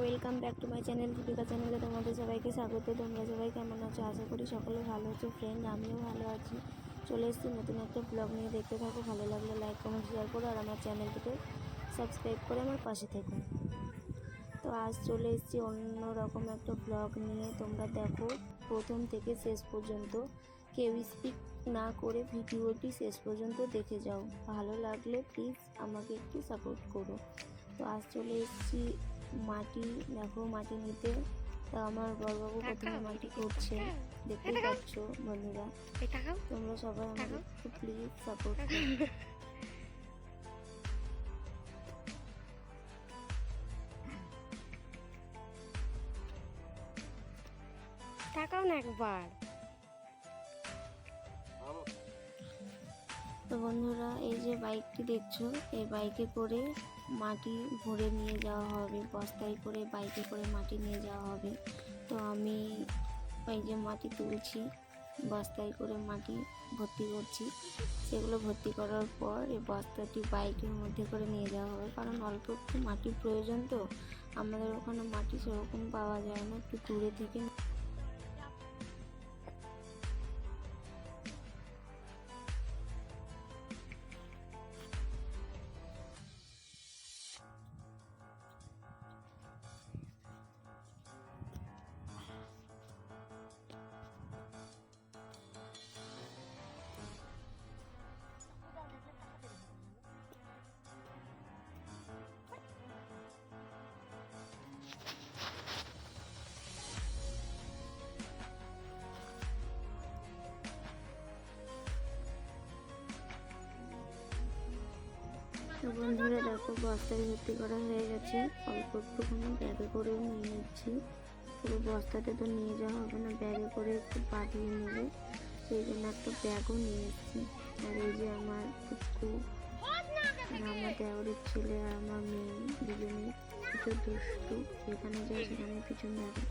Welcome back to my channel Dipika চ্যানেলে তোমাদের সবাইকে স্বাগত। তোমরা সবাই কেমন আছো? আশা করি সকলে ভালো আছো ফ্রেন্ড আমিও ভালো আছি। চলে এসেছি নতুন একটা ব্লগ নিয়ে। দেখতে থাকো, ভালো লাগলে লাইক কমেন্ট শেয়ার করো আর আমার চ্যানেলটিকে সাবস্ক্রাইব করে আমার পাশে থেকো। তো আজ চলে এসেছি অন্য রকম একটা ব্লগ নিয়ে। তোমরা দেখো, প্রথম থেকে শেষ পর্যন্ত। কেউ স্পিক না করে ভিডিওটি শেষ পর্যন্ত দেখে যাও। ভালো লাগলে প্লিজ আমাকে একটু সাপোর্ট করো। তো আজ চলে এসেছি মাটি দেখো মাটি নিতে তা আমার বড়বাবু প্রথমে মাটি করছে দেখতে পাচ্ছ বন্ধুরা? তোমরা সবাই আমাকে? একটু প্লিজ সাপোর্ট করো। না একবার। তো বন্ধুরা এই যে বাইকটি দেখছ এই বাইকে করে মাটি ভরে নিয়ে যাওয়া হবে, বস্তায় করে বাইকে করে মাটি নিয়ে যাওয়া হবে। তো আমি এই যে মাটি তুলছি, বস্তায় করে মাটি ভর্তি করছি। সেগুলো ভর্তি করার পর এই বস্তাটি বাইকের মধ্যে করে নিয়ে যাওয়া হবে। কারণ অল্প একটু মাটির প্রয়োজন তো। আমাদের ওখানে মাটি সেরকম পাওয়া যায় না, একটু দূরে থেকে তো বন্ধুরা, দেখো বস্তায় ভর্তি করা হয়ে গেছে। অল্প একটুখানি ব্যাগে করেও নিয়ে নিচ্ছি। পুরো বস্তাতে তো নিয়ে যাওয়া হবে না, ব্যাগে করে একটু পাঠিয়ে নেবে। সেই জন্য একটা ব্যাগও নিয়ে এসেছি। আর এই যে আমার আর আমার দেওয়ারের ছেলে আর আমার মেয়ে দুজনেই একটু দুষ্টু, যেখানে যায় সেখানে পিছন লাগে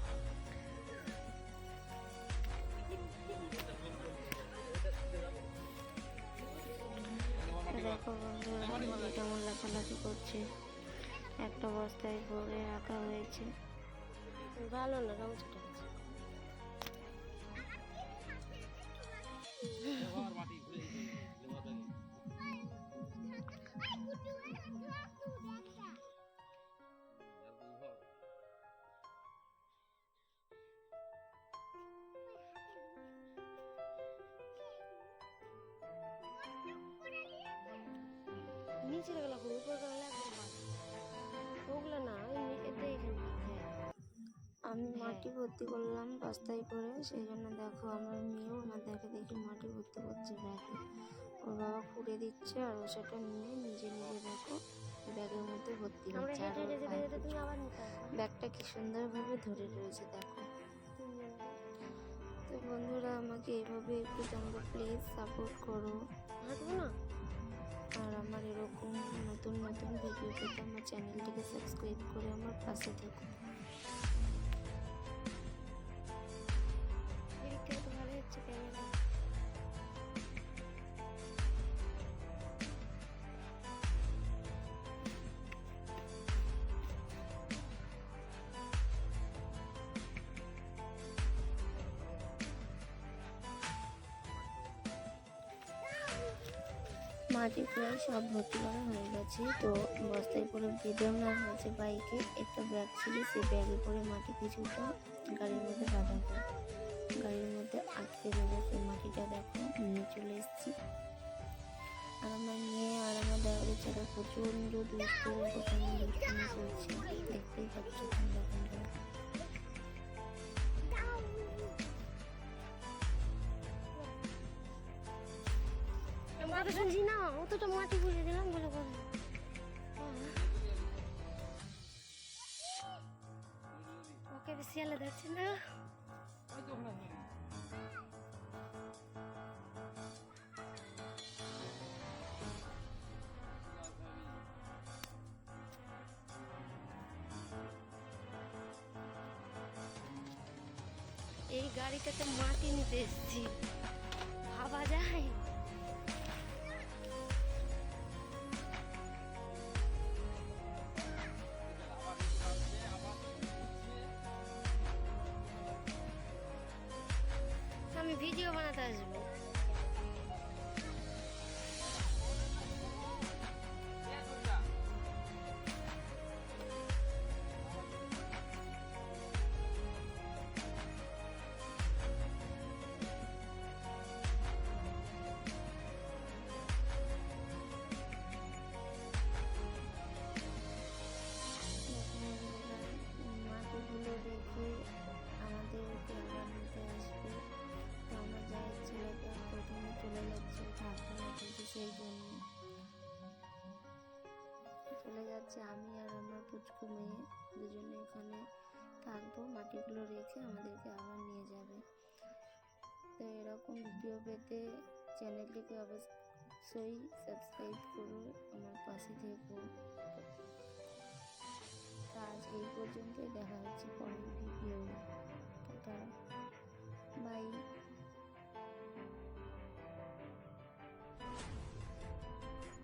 কেমন করছে? একটা বস্তায় ভরে রাখা হয়েছে। ভালো না রং ছোট আছে নিচেরগুলো করো উপরগুলো ওগুলো না এতে এখানে হ্যাঁ আমি মাটি ভর্তি করলাম বস্তায় করে সেই জন্য দেখো আমার মেয়েও আমাদেরকে দেখে মাটি ভর্তি করছে ব্যাগে। ওর বাবা খুঁড়ে দিচ্ছে আর ও সেটা নিয়ে নিজে নিজে দেখো ব্যাগের মধ্যে ভর্তি আমরা ব্যাগটা কি সুন্দরভাবে ধরে রয়েছে দেখো। তো বন্ধুরা আমাকে এভাবে একটু তোমরা প্লিজ সাপোর্ট করো। না? আর আমার এরকম নতুন নতুন ভিডিও পেতে আমার চ্যানেলটিকে সাবস্ক্রাইব করে আমার পাশে থাকুন এদিক থেকে ভালো হচ্ছে ক্যামেরা মাটি প্রায় সব ভর্তি করা হয়ে গেছে। তো বস্তায় করে বেঁধেও নেওয়া হয়েছে বাইকে। একটা ব্যাগ ছিল, সেই ব্যাগে করে মাটি কিছুটা গাড়ির মধ্যে বাঁধা হয় গাড়ির মধ্যে আটকে দেবো সেই মাটিটা, দেখো, নিয়ে চলে এসেছি। আর আমার মেয়ে আর আমার দেওয়ারের ছেলে প্রচণ্ড দুষ্টু প্রচণ্ড দুষ্টুমি করছে না অতটা মাটি বলে দিলাম, বলে বলে ওকে বেশি আলাদা যাচ্ছে না? এই গাড়িটাতে মাটি নিতে এসেছি। ভাবা যায়? আসব। মেয়ে দুজনে এখানে থাকব। মাটিগুলো রেখে আমাদেরকে আবার নিয়ে যাবে। তো এরকম ভিডিও পেতে চ্যানেলটিকে অবশ্যই সাবস্ক্রাইব করো, আমার পাশে থেকো। আজ এই পর্যন্তই, দেখা হচ্ছে পরের ভিডিও বাই